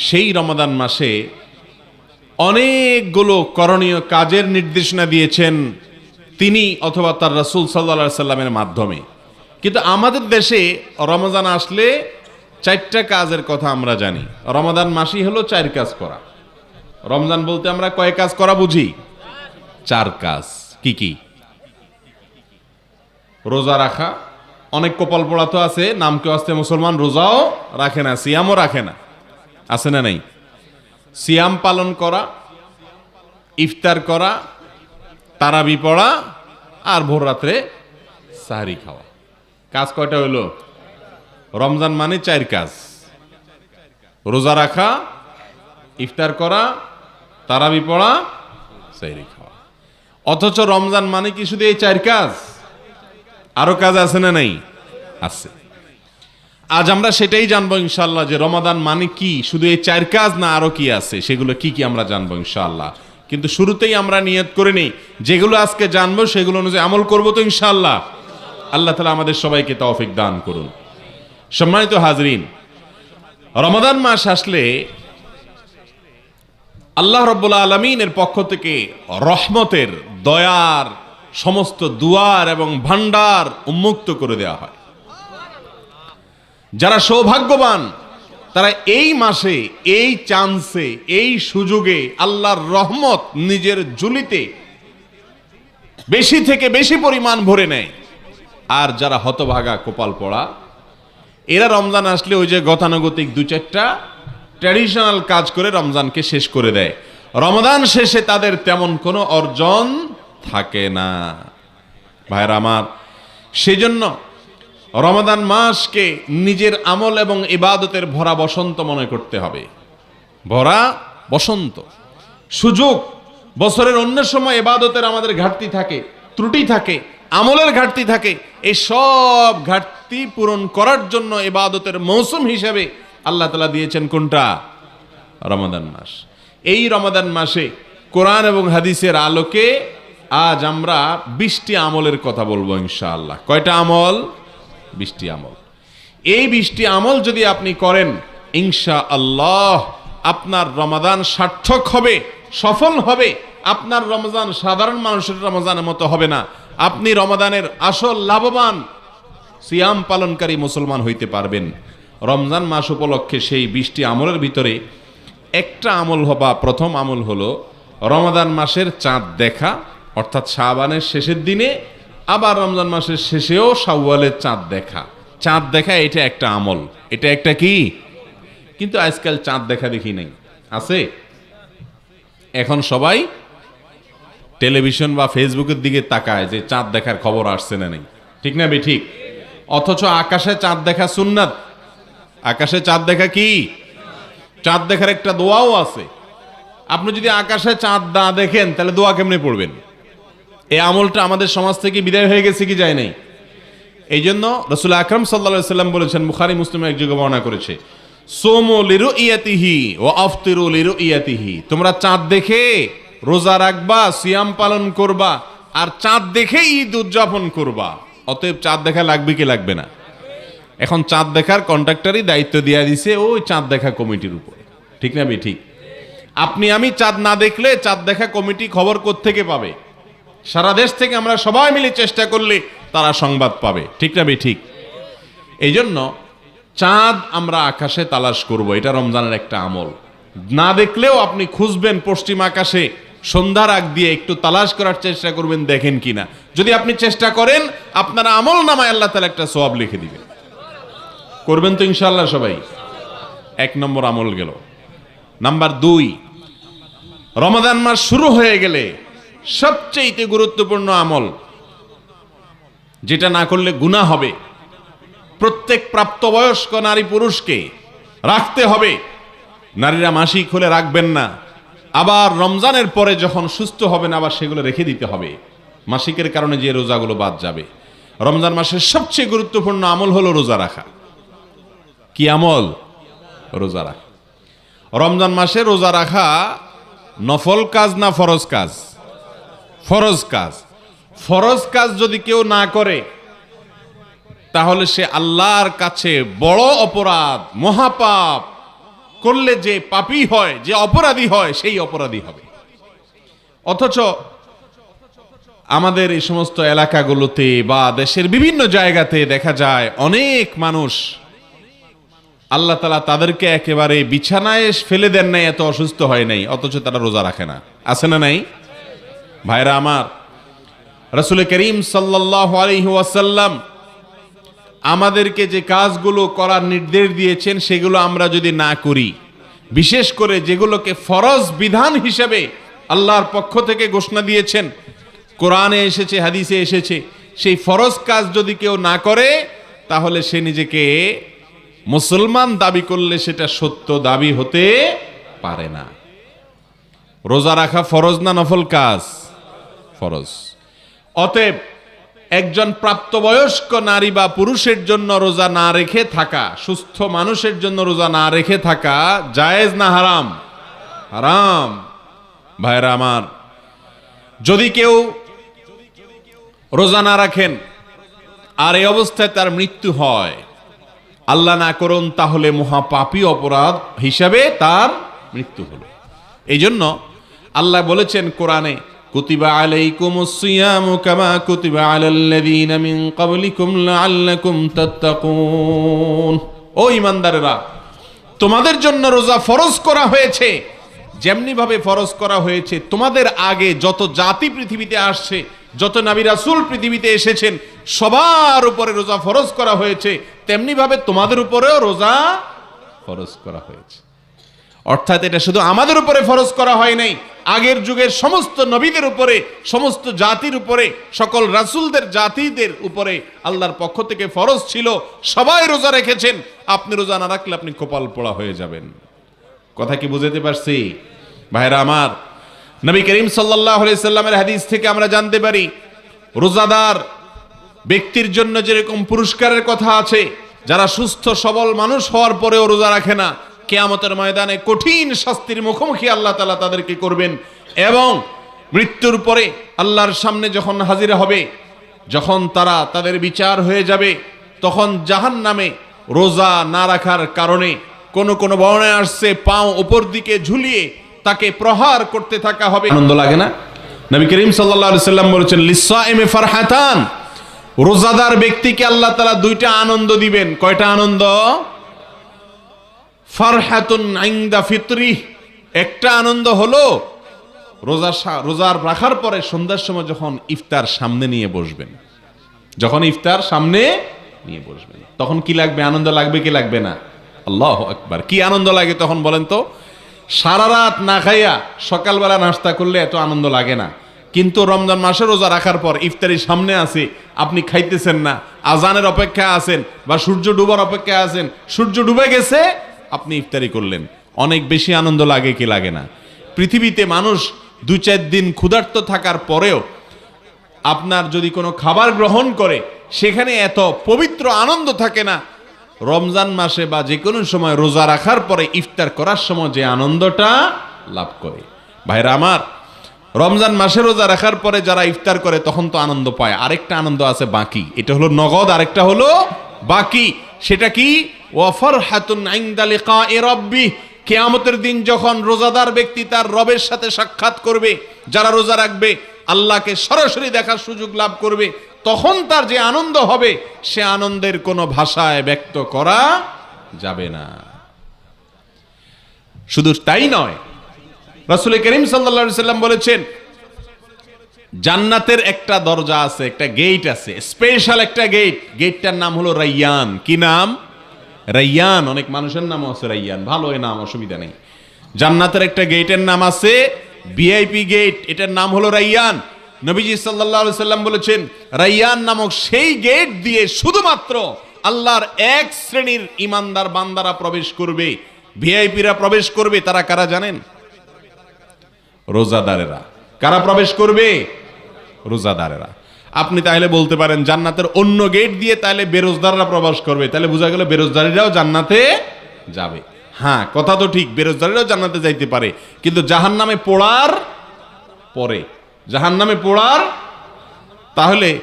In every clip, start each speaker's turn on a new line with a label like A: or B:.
A: সেই রমাদান মাসে অনেকগুলো করণীয় কাজের নির্দেশনা দিয়েছেন তিনি অথবা তার রাসূল সাল্লা সাল্লামের মাধ্যমে। কিন্তু আমাদের দেশে রমজান আসলে চারটা কাজের কথা আমরা জানি। রমাদান মাসই হলো চার কাজ করা। রমজান বলতে আমরা কয় কাজ করা বুঝি? চার কাজ। কি কি? রোজা রাখা। অনেক কপাল পড়া তো আছে নাম কেউ আসতে মুসলমান, রোজাও রাখে না, সিয়ামও রাখে না। আছে না নাই? সিয়াম পালন করা, ইফতার করা, তারাবি পড়া, আর ভোর রাত্রে সাহারি খাওয়া। কাজ কয়টা হইল? রমজান মানে চার কাজ। রোজা রাখা, ইফতার করা, তারাবি পড়া, সাহারি খাওয়া। অথচ রমজান মানে কি শুধু এই চার কাজ? আরও কাজ আছে না নাই? আছে। আজ আমরা সেটাই জানব ইনশাল্লাহ যে রমাদান মানে কি? শুধু এই চার কাজ না আরও কি আছে? সেগুলো কি কি আমরা জানব ইনশাল্লাহ কিন্তু শুরুতেই আমরা নিয়ত করে নিই। যেগুলো আজকে জানব সেগুলো অনুযায়ী আমল করব তো ইনশাল্লাহ আল্লাহ তালা আমাদের সবাইকে তৌফিক দান করুন। সম্মানিত হাজরিন, রমাদান মাস আসলে আল্লাহ রব্বুল আলমিনের পক্ষ থেকে রহমতের, দয়ার, সমস্ত দুয়ার এবং ভান্ডার উন্মুক্ত করে দেওয়া হয়। যারা সৌভাগ্যবান, তারা এই মাসে, এই চান্সে, এই সুযোগে আল্লাহর রহমত নিজের জুলিতে বেশি থেকে বেশি পরিমাণ ভরে নেয়। আর যারা হতভাগা কোপাল পড়া, এরা রমজান আসলে ওই যে গতানুগতিক দু চারটা ট্র্যাডিশনাল কাজ করে রমজানকে শেষ করে দেয়। রমজান শেষে তাদের তেমন কোনো অর্জন থাকে না। ভাইরা আমার, সেজন্য রমাদান মাসকে নিজের আমল এবং ইবাদতের ভরা বসন্ত মনে করতে হবে। ভরা বসন্ত। সুযোগ, বছরের অন্য সময় এবাদতের আমাদের ঘাটতি থাকে, ত্রুটি থাকে, আমলের ঘাটতি থাকে, এই সব ঘাটতি পূরণ করার জন্য এবাদতের মৌসুম হিসেবে আল্লাহ তালা দিয়েছেন কোনটা? রমাদান মাস। এই রমাদান মাসে কোরআন এবং হাদিসের আলোকে আজ আমরা বিশটি আমলের কথা বলব ইনশাআল্লাহ। কয়টা আমল? বৃষ্টি আমল। এই বৃষ্টি আমল যদি আপনি করেন ইনশা আল্লাহ আপনার রমাদান সার্থক হবে, সফল হবে। আপনার রমজান সাধারণ মানুষের রমজানের মতো হবে না। আপনি রমাদানের আসল লাভবান, সিয়াম পালনকারী মুসলমান হইতে পারবেন। রমজান মাস উপলক্ষে সেই বৃষ্টি আমলের ভিতরে একটা আমল হবা, প্রথম আমল হলো রমাদান মাসের চাঁদ দেখা, অর্থাৎ শাবানের শেষের দিনে আবার রমজান মাসের শেষেও শাওয়ালের চাঁদ দেখা। চাঁদ দেখা এটা একটা আমল। এটা একটা কি? কিন্তু আজকাল চাঁদ দেখা দেখি নাই। আছে? এখন সবাই টেলিভিশন বা ফেসবুকের দিকে তাকায় যে চাঁদ দেখার খবর আসছে না নেই। ঠিক না ঠিক অথচ আকাশে চাঁদ দেখা সুন্নাত। আকাশে চাঁদ দেখা কি? চাঁদ দেখার একটা দোয়াও আছে। আপনি যদি আকাশে চাঁদ না দেখেন, তাহলে দোয়া কেমনে পড়বেন? এই আমলটা আমাদের সমাজ থেকে বিদায় হয়ে গেছে কি যায় নাই? এই জন্য রসুল আকরম সাল্লা সাল্লাম বলেছেন মুখারি মুসলিম এক যুগে বর্ণনা করেছে, সোমো লিরু ইয়াতিহি ও আফতিরু লিরু ইয়াতিহি তোমরা চাঁদ দেখে রোজা রাখবা, সিয়াম পালন করবা, আর চাঁদ দেখে ঈদ উদযাপন করবা। অতএব চাঁদ দেখা লাগবে কি লাগবে না? এখন চাঁদ দেখার কন্ট্রাক্টরই দায়িত্ব দেওয়া দিছে ওই চাঁদ দেখা কমিটির উপরে। ঠিক না বে ঠিক। আপনি, আমি চাঁদ না দেখলে চাঁদ দেখা কমিটি খবর থেকে পাবে? সারা দেশ থেকে আমরা সবাই মিলে চেষ্টা করলে তারা সংবাদ পাবে। ঠিক না ঠিক? এই জন্য চাঁদ আমরা আকাশে তালাশ করব, এটা রমজানের একটা আমল। না দেখলেও আপনি খুঁজবেন পশ্চিম আকাশে, সন্ধ্যার আগ দিয়ে একটু তালাশ করার চেষ্টা করবেন, দেখেন কিনা। যদি আপনি চেষ্টা করেন, আপনার আমল নামায় আল্লাহ তালা একটা সোয়াব লিখে দিবেন। করবেন তো ইনশাল্লাহ সবাই। এক নম্বর আমল গেল। নাম্বার দুই রমাদান মাস শুরু হয়ে গেলে সবচেয়ে গুরুত্বপূর্ণ আমল, যেটা না করলে গুণা হবে। প্রত্যেক প্রাপ্তবয়স্ক নারী পুরুষকে রাখতে হবে। নারীরা মাসিক হলে রাখবেন না। আবার রমজানের পরে যখন সুস্থ হবেন, আবার সেগুলো রেখে দিতে হবে। মাসিকের কারণে যে রোজাগুলো বাদ যাবে। রমজান মাসের সবচেয়ে গুরুত্বপূর্ণ আমল হলো রোজা রাখা। কি আমল? রোজা রাখা। রমজান মাসে রোজা রাখা নফল কাজ না ফরজ কাজ? ফরজ কাজ। ফরজ কাজ যদি কেউ না করে, তাহলে সে আল্লাহর কাছে বড় অপরাধ, মহাপাপ করলে যে পাপী হয়, যে অপরাধী হয়, সেই অপরাধী হবে। অথচ আমাদের এই সমস্ত এলাকাগুলোতে বা দেশের বিভিন্ন জায়গাতে দেখা যায়, অনেক মানুষ আল্লাহ তালা তাদেরকে একেবারে বিছানায় ফেলে দেন নাই, এত অসুস্থ হয় নাই, অথচ তারা রোজা রাখে না। আছে না নাই? ভাইরা আমার রসুল করিম সাল্লাহ আলহি ওয়াসাল্লাম আমাদেরকে যে কাজগুলো করার নির্দেশ দিয়েছেন, সেগুলো আমরা যদি না করি, বিশেষ করে যেগুলোকে ফরজ বিধান হিসেবে আল্লাহর পক্ষ থেকে ঘোষণা দিয়েছেন, কোরআনে এসেছে, হাদিসে এসেছে, সেই ফরজ কাজ যদি কেউ না করে, তাহলে সে নিজেকে মুসলমান দাবি করলে সেটা সত্য দাবি হতে পারে না। রোজা রাখা ফরজ না নফল কাজ? ফরজ। অতএব একজন প্রাপ্তবয়স্ক নারী বা পুরুষের জন্য রোজা না রেখে থাকা, সুস্থ মানুষের জন্য রোজা না রেখে থাকা জায়েজ না হারাম? হারাম। ভাইরা আমার, যদি কেউ রোজা না রাখেন আর এই অবস্থায় তার মৃত্যু হয়, আল্লাহ না করুন তাহলে মহাপাপী অপরাধ হিসাবে তার মৃত্যু হলো। এই জন্য আল্লাহ বলেছেন কোরআনে ও তোমাদের জন্য রোজা ফরজ করা হয়েছে। যেমনি ভাবে ফরজ করা হয়েছে, তোমাদের আগে যত জাতি পৃথিবীতে আসছে, যত নবী রাসূল পৃথিবীতে এসেছেন, সবার উপরে রোজা ফরজ করা হয়েছে। তেমনি ভাবে তোমাদের উপরেও রোজা ফরজ করা হয়েছে। অর্থাৎ এটা শুধু আমাদের উপরে ফরজ করা হয় নাই, আগের যুগের সমস্ত নবীদের উপরে, সমস্ত জাতির উপরে, সকল রাসূলদের, জাতিদের উপরে আল্লাহর পক্ষ থেকে ফরজ ছিল, সবাই রোজা রেখেছেন, আপনি রোজা না রাখলে আপনি কপাল পোড়া হয়ে যাবেন। কথা কি বুঝাতে পারছি? ভাইরা আমার, নবী করিম সাল্লাহ সাল্লামের হাদিস থেকে আমরা জানতে পারি, রোজাদার ব্যক্তির জন্য যেরকম পুরস্কারের কথা আছে, যারা সুস্থ সবল মানুষ হওয়ার পরেও রোজা রাখে না কেয়ামতের ময়দানে কঠিন শাস্তির মুখোমুখি আল্লাহ তালা তাদেরকে করবেন। এবং মৃত্যুর পরে আল্লাহর সামনে যখন হাজির হবে, যখন তারা তাদের বিচার হয়ে যাবে, তখন জাহান নামে রোজা না রাখার কারণে কোন কোন বর্ণায় আসছে, পাও উপর দিকে ঝুলিয়ে তাকে প্রহার করতে থাকা হবে। আনন্দ লাগে না? নবী করিম সাল্লাম বলেছেন লিসাইমে ফারহাতান। রোজাদার ব্যক্তিকে আল্লাহ তালা দুইটা আনন্দ দিবেন। কয়টা আনন্দ? ফারহাতুন আইন্দা ফিতরি। একটা আনন্দ হলো, রোজা রোজার রাখার পরে সন্ধ্যার সময় যখন ইফতার সামনে নিয়ে বসবেন। যখন ইফতার সামনে নিয়ে বসবেন। তখন কি লাগবে? আনন্দ লাগবে কি লাগবে না? আল্লাহ আকবার। কি আনন্দ লাগে তখন বলেন তো? সারা রাত না খাইয়া সকালবেলা নাস্তা করলে এত আনন্দ লাগে না। কিন্তু রমজান মাসে রোজা রাখার পর ইফতারি সামনে আছে, আপনি খাইতেছেন না। আজানের অপেক্ষা আছেন বা সূর্য ডুবার অপেক্ষায় আছেন। সূর্য ডুবে গেছে আপনি ইফতারি করলেন। অনেক বেশি আনন্দ লাগে কি লাগে না। পৃথিবীতে মানুষ দু চার দিন ক্ষুধার্ত থাকার পরেও আপনার যদি কোনো খাবার গ্রহণ করে, সেখানে এত পবিত্র আনন্দ থাকে না। রমজান মাসে বা যে কোনো সময় রোজা রাখার পরে ইফতার করার সময় যে আনন্দটা লাভ করে। ভাইরা আমার, রমজান মাসে রোজা রাখার পরে যারা ইফতার করে, তখন তো আনন্দ পায়। আরেকটা আনন্দ আছে বাকি। এটা হলো নগদ, আরেকটা হলো বাকি। সেটা কি? হাতুন কেয়ামতের দিন যখন রোজাদার ব্যক্তি তার রবের সাথে সাক্ষাৎ করবে, যারা রোজা রাখবে, আল্লাহকে সরাসরি দেখার সুযোগ লাভ করবে, তখন তার যে আনন্দ হবে, সে আনন্দের কোনো ভাষায় ব্যক্ত করা যাবে না। শুধু তাই নয়, রাসূল করিম সাল্লা সাল্লাম বলেছেন, জান্নাতের একটা দরজা আছে, একটা গেট আছে, স্পেশাল একটা গেট, গেটটার নাম হলো রাইয়ান। কি নাম? রাইয়ান, অনেক মানুষের নাম আছে রাইয়ান। ভালো এ নাম, অসুবিধা নেই। জান্নাতের একটা গেটের নাম আছে ভিআইপি গেট। এটার নাম হলো রাইয়ান। নবীজি আলাইহি সাল্লাম বলেছেন, রাইয়ান নামক সেই গেট দিয়ে শুধুমাত্র আল্লাহর এক শ্রেণির ইমানদার বান্দারা প্রবেশ করবে, ভিআইপিরা প্রবেশ করবে। তারা কারা জানেন? রোজাদারেরা। কারা প্রবেশ করবে? রোজাদারেরা। আপনি তাহলে বলতে পারেন, জান্নাতের অন্য গেট দিয়ে তাহলে বেরোজদাররা প্রবেশ করবে। তাহলে বোঝা গেল বেরোজদারিরাও জান্নাতে যাবে। হ্যাঁ কথা তো ঠিক, বেরোজদারিরাও জান্নাতে যাইতে পারে। কিন্তু জাহান নামে পড়ার পরে জাহান নামে পড়ার তাহলে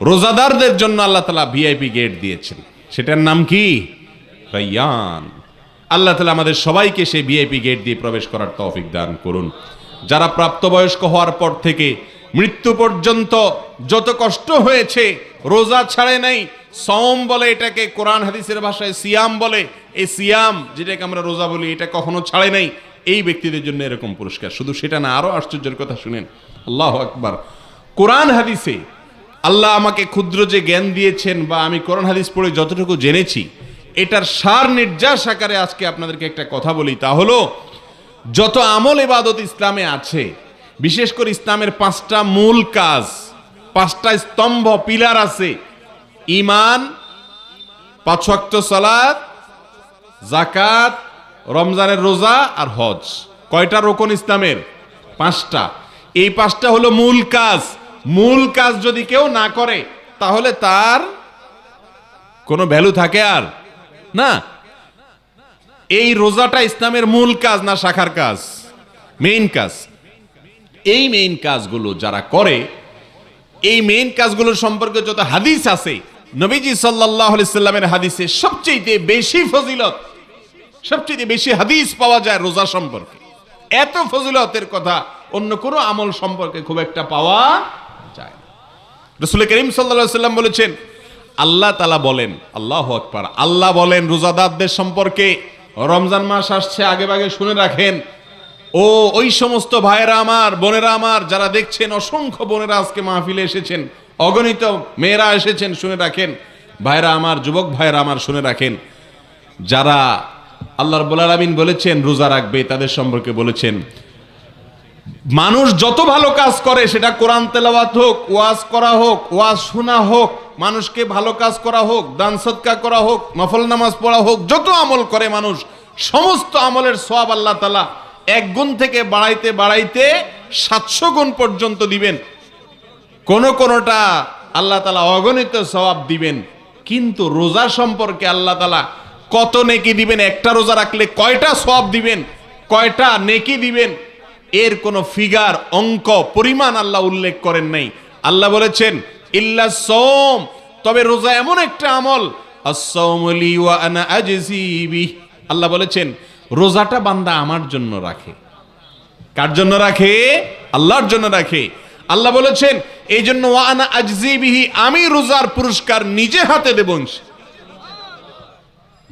A: রোজাদারদের জন্য আল্লাহ তালা ভিআইপি গেট দিয়েছেন। সেটার নাম কি? রাইয়ান। আল্লাহ তালা আমাদের সবাইকে সেই ভিআইপি গেট দিয়ে প্রবেশ করার তৌফিক দান করুন। যারা প্রাপ্তবয়স্ক হওয়ার পর থেকে মৃত্যু পর্যন্ত যত কষ্ট হয়েছে, রোজা ছাড়ে নাই সম বলে এটাকে কোরআন হাদিসের ভাষায় সিয়াম বলে। এই সিয়াম যেটাকে আমরা রোজা বলি, এটা কখনো ছাড়ে নাই। এই ব্যক্তিদের জন্য এরকম পুরস্কার। শুধু সেটা না, আরও আশ্চর্যের কথা শুনেন। আল্লাহ আকবার। কোরআন হাদিসে আল্লাহ আমাকে ক্ষুদ্র যে জ্ঞান দিয়েছেন বা আমি কোরআন হাদিস পড়ে যতটুকু জেনেছি, এটার সার নির্যাস আকারে আজকে আপনাদেরকে একটা কথা বলি। তা হলো, যত আমল এবাদত ইসলামে আছে বিশেষ করে ইসলামের পাঁচটা মূল কাজ, পাঁচটা স্তম্ভ, পিলার আছে। ইমান পাঁচ সালাত জাকাত রমজানের রোজা আর হজ। কয়টা রোকন ইসলামের? পাঁচটা। এই পাঁচটা হলো মূল কাজ। মূল কাজ যদি কেউ না করে, তাহলে তার কোনো ভ্যালু থাকে আর? না। এই রোজাটা ইসলামের মূল কাজ না শাখার কাজ? মেইন কাজ। এই মেইন কাজগুলো যারা করে, এই মেইন কাজগুলোর সম্পর্কে যত হাদিস আছে, নবীজি সাল্লাহ সাল্লামের হাদিসে সবচেয়ে বেশি ফজিলত, সবচেয়ে বেশি হাদিস পাওয়া যায় রোজা সম্পর্কে। এত ফজিলতের কথা অন্য কোনো আমল সম্পর্কে খুব একটা পাওয়া যায় রসুল করিম সাল্লা সাল্লাম বলেছেন, আল্লাহ তালা বলেন, আল্লাহ আকবার, আল্লাহ বলেন রোজাদারদের সম্পর্কে, রমজান মাস আসছে, আগে ভাগে শুনে রাখেন ও, ওই সমস্ত ভাইয়েরা আমার, বোনেরা আমার, যারা দেখছেন, অসংখ্য বোনেরা আজকে মাহফিলে এসেছেন, অগণিত মেয়েরা এসেছেন, শুনে রাখেন। ভাইরা আমার, যুবক ভাইরা আমার, শুনে রাখেন। যারা আল্লাহর আমিন বলেছেন, রোজা রাখবে, তাদের সম্পর্কে বলেছেন। মানুষ যত ভালো কাজ করে, সেটা কোরআন তেলাওয়াত হোক, ওয়াজ করা হোক, ওয়াজ শোনা হোক, মানুষকে ভালো কাজ করা হোক, দান সৎকা করা হোক, নফল নামাজ পড়া হোক, যত আমল করে মানুষ, সমস্ত আমলের সব আল্লাহ তালা এক গুণ থেকে বাড়াইতে বাড়াইতে সাতশো গুণ পর্যন্ত দিবেন। কোন কোনটা আল্লাহ তালা অগণিত স্বভাব দিবেন। কিন্তু রোজা সম্পর্কে আল্লাহ তালা কত নেকি দিবেন? একটা রোজা রাখলে কয়টা সব দিবেন? কয়টা নেকি দিবেন? এর কোন ফিগার, অঙ্ক, পরিমাণ আল্লাহ উল্লেখ করেন নাই। আল্লাহ বলেছেন, ইল্লা সোম তবে রোজা এমন একটা আমল আল্লাহ বলেছেন রোজাটা বান্দা আমার জন্য রাখে। কার জন্য রাখে? আল্লাহর জন্য রাখে। আল্লাহ বলেছেন এই জন্য ওয়ানা আজজিবিহি আমি রোজার পুরস্কার নিজে হাতে দেব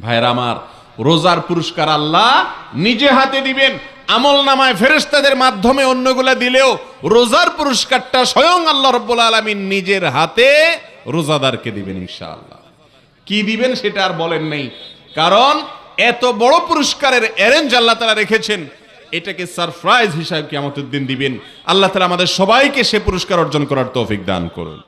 A: ভাইরা আমার, রোজার পুরস্কার আল্লাহ নিজে হাতে দিবেন। আমল নামায় ফেরেস্তাদের মাধ্যমে অন্যগুলা দিলেও রোজার পুরস্কারটা স্বয়ং আল্লাহ রব্বুল আলমিন নিজের হাতে রোজাদারকে দিবেন ইনশাআল্লাহ। কি দিবেন সেটা আর বলেন নেই। কারণ এত বড় পুরস্কারের অ্যারেঞ্জ আল্লাহ তারা রেখেছেন, এটাকে সারপ্রাইজ হিসাবে কিয়ামতের দিন দিবেন। আল্লাহ তালা আমাদের সবাইকে সে পুরস্কার অর্জন করার তৌফিক দান করুন।